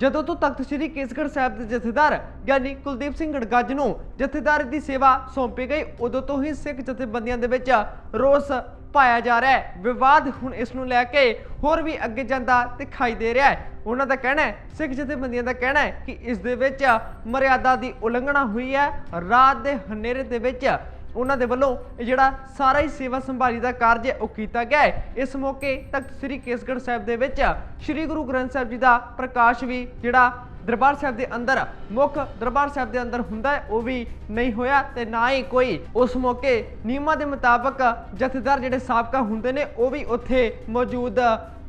ਜਦੋਂ ਤੋਂ ਤਖਤ ਸ੍ਰੀ ਕੇਸਗੜ੍ਹ ਸਾਹਿਬ ਦੇ ਜਥੇਦਾਰ ਗਿਆਨੀ ਕੁਲਦੀਪ ਸਿੰਘ ਗੜਗੱਜ ਨੂੰ ਜਥੇਦਾਰ ਦੀ ਸੇਵਾ ਸੌਂਪੀ ਗਈ, ਉਦੋਂ ਤੋਂ ਹੀ ਸਿੱਖ ਜਥੇਬੰਦੀਆਂ ਦੇ ਵਿੱਚ ਰੋਸ ਪਾਇਆ ਜਾ ਰਿਹਾ ਹੈ। ਵਿਵਾਦ ਹੁਣ ਇਸ ਨੂੰ ਲੈ ਕੇ ਹੋਰ ਵੀ ਅੱਗੇ ਜਾਂਦਾ ਦਿਖਾਈ ਦੇ ਰਿਹਾ ਹੈ। ਉਹਨਾਂ ਦਾ ਕਹਿਣਾ ਹੈ, ਸਿੱਖ ਜਥੇਬੰਦੀਆਂ ਦਾ ਕਹਿਣਾ ਹੈ ਕਿ ਇਸ ਦੇ ਵਿੱਚ ਮਰਿਆਦਾ ਦੀ ਉਲੰਘਣਾ ਹੋਈ ਹੈ। ਰਾਤ ਦੇ ਹਨੇਰੇ ਦੇ ਵਿੱਚ ਉਹਨਾਂ ਦੇ ਵੱਲੋਂ ਇਹ ਜਿਹੜਾ ਸਾਰਾ ਹੀ ਸੇਵਾ ਸੰਭਾਲੀ ਦਾ ਕਾਰਜ ਹੈ, ਉਹ ਕੀਤਾ ਗਿਆ ਹੈ। ਇਸ ਮੌਕੇ ਤਖਤ ਸ੍ਰੀ ਕੇਸਗੜ੍ਹ ਸਾਹਿਬ ਦੇ ਵਿੱਚ ਸ੍ਰੀ ਗੁਰੂ ਗ੍ਰੰਥ ਸਾਹਿਬ ਜੀ ਦਾ ਪ੍ਰਕਾਸ਼ ਵੀ ਜਿਹੜਾ ਦਰਬਾਰ ਸਾਹਿਬ ਦੇ ਅੰਦਰ, ਮੁੱਖ ਦਰਬਾਰ ਸਾਹਿਬ ਦੇ ਅੰਦਰ ਹੁੰਦਾ ਹੈ, ਉਹ ਵੀ ਨਹੀਂ ਹੋਇਆ ਤੇ ਨਾ ਹੀ ਕੋਈ ਉਸ ਮੌਕੇ ਨਿਯਮਾਂ ਦੇ ਮੁਤਾਬਕ ਜਥੇਦਾਰ ਜਿਹੜੇ ਸਾਬਕਾ ਹੁੰਦੇ ਨੇ, ਉਹ ਵੀ ਉੱਥੇ ਮੌਜੂਦ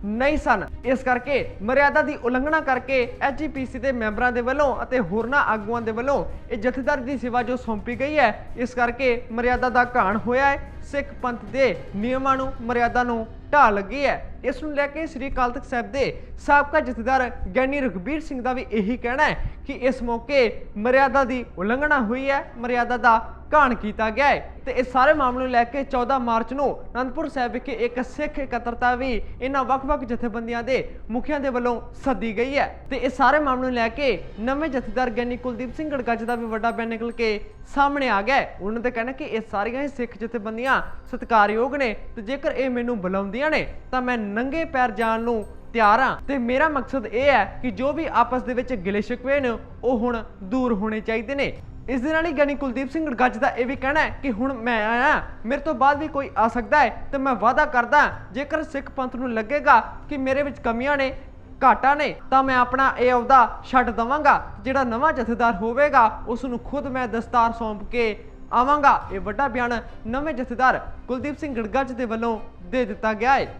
ਨਹੀਂ ਸਨ। ਇਸ ਕਰਕੇ ਮਰਿਆਦਾ ਦੀ ਉਲੰਘਣਾ ਕਰਕੇ ਐਚਜੀਪੀਸੀ ਦੇ ਮੈਂਬਰਾਂ ਦੇ ਵੱਲੋਂ ਅਤੇ ਹੋਰਨਾਂ ਆਗੂਆਂ ਦੇ ਵੱਲੋਂ ਇਹ ਜਥੇਦਾਰ ਦੀ ਸੇਵਾ ਜੋ ਸੌਂਪੀ ਗਈ ਹੈ, ਇਸ ਕਰਕੇ ਮਰਿਆਦਾ ਦਾ ਘਾਣ ਹੋਇਆ ਹੈ। ਸਿੱਖ ਪੰਥ ਦੇ ਨਿਯਮਾਂ ਨੂੰ, ਮਰਿਆਦਾ ਨੂੰ ਢਾਹ ਲੱਗੀ ਹੈ। ਇਸ ਨੂੰ ਲੈ ਕੇ ਸ੍ਰੀ ਅਕਾਲ ਤਖਤ ਸਾਹਿਬ ਦੇ ਸਾਬਕਾ ਜਥੇਦਾਰ ਗਿਆਨੀ ਰਘਬੀਰ ਸਿੰਘ ਦਾ ਵੀ ਇਹੀ ਕਹਿਣਾ ਹੈ ਕਿ ਇਸ ਮੌਕੇ ਮਰਿਆਦਾ ਦੀ ਉਲੰਘਣਾ ਹੋਈ ਹੈ। ਮਰਿਆਦਾ ਦਾ ਘਾਣ ਕੀਤਾ ਗਿਆ ਹੈ। ਤੇ ਇਸ ਸਾਰੇ ਮਾਮਲੇ ਨੂੰ ਲੈ ਕੇ 14 ਮਾਰਚ ਨੂੰ ਅਨੰਦਪੁਰ ਸਾਹਿਬ ਵਿਖੇ ਇੱਕ ਸਿੱਖ ਇਕੱਤਰਤਾ ਵੀ ਇਹਨਾਂ ਵੱਖ-ਵੱਖ ਜਥੇਬੰਦੀਆਂ ਦੇ ਮੁਖੀਆਂ ਦੇ ਵੱਲੋਂ ਸੱਦੀ ਗਈ ਹੈ। ਤੇ ਇਸ ਸਾਰੇ ਮਾਮਲੇ ਨੂੰ ਲੈ ਕੇ ਨਵੇਂ ਜਥੇਦਾਰ ਗਿਆਨੀ ਕੁਲਦੀਪ ਸਿੰਘ ਗੜਗੱਜ ਦਾ ਵੀ ਵੱਡਾ ਬਿਆਨ ਨਿਕਲ ਕੇ ਸਾਹਮਣੇ ਆ ਗਿਆ ਉਹਨਾਂ ਦਾ ਕਹਿਣਾ ਕਿ ਇਹ ਸਾਰੀਆਂ ਹੀ ਸਿੱਖ ਜਥੇਬੰਦੀਆਂ ਸਤਿਕਾਰਯੋਗ ਨੇ ਤੇ ਜੇਕਰ ਇਹ ਮੈਨੂੰ ਬੁਲਾਉਂਦੀਆਂ ਨੇ ਤਾਂ ਮੈਂ ਨੰਗੇ ਪੈਰ ਜਾਣ ਨੂੰ ਤਿਆਰ ਹਾਂ। ਤੇ ਮੇਰਾ ਮਕਸਦ ਇਹ ਹੈ ਕਿ ਜੋ ਵੀ ਆਪਸ ਦੇ ਵਿੱਚ ਗਿਲੇ ਸ਼ਿਕਵੇ ਨੇ, ਉਹ ਹੁਣ ਦੂਰ ਹੋਣੇ ਚਾਹੀਦੇ ਨੇ। ਇਸ ਦੇ ਨਾਲ ਹੀ ਗਿਆਨੀ ਕੁਲਦੀਪ ਸਿੰਘ ਗੱਜ ਦਾ ਇਹ ਵੀ ਕਹਿਣਾ ਹੈ ਕਿ ਹੁਣ ਮੈਂ ਆਇਆ, ਮੇਰੇ ਤੋਂ ਬਾਅਦ ਵੀ ਕੋਈ ਆ ਸਕਦਾ ਹੈ ਤੇ ਮੈਂ ਵਾਅਦਾ ਕਰਦਾ ਜੇਕਰ ਸਿੱਖ ਪੰਥ ਨੂੰ ਲੱਗੇਗਾ ਕਿ ਮੇਰੇ ਵਿੱਚ ਕਮੀਆਂ ਨੇ, ਘਾਟਾ ਨੇ, ਤਾਂ ਮੈਂ ਆਪਣਾ ਇਹ ਅਹੁਦਾ ਛੱਡ ਦਵਾਂਗਾ, ਜਿਹੜਾ ਨਵਾਂ ਜਥੇਦਾਰ ਹੋਵੇਗਾ, ਉਸ ਨੂੰ ਖੁਦ ਮੈਂ ਦਸਤਾਰ ਸੌਂਪ ਕੇ ਆਵਾਂਗਾ। ਇਹ ਵੱਡਾ ਬਿਆਨ ਨਵੇਂ ਜਥੇਦਾਰ ਕੁਲਦੀਪ ਸਿੰਘ ਗੜਗੱਜ ਦੇ ਵੱਲੋਂ ਦੇ ਦਿੱਤਾ ਗਿਆ ਹੈ।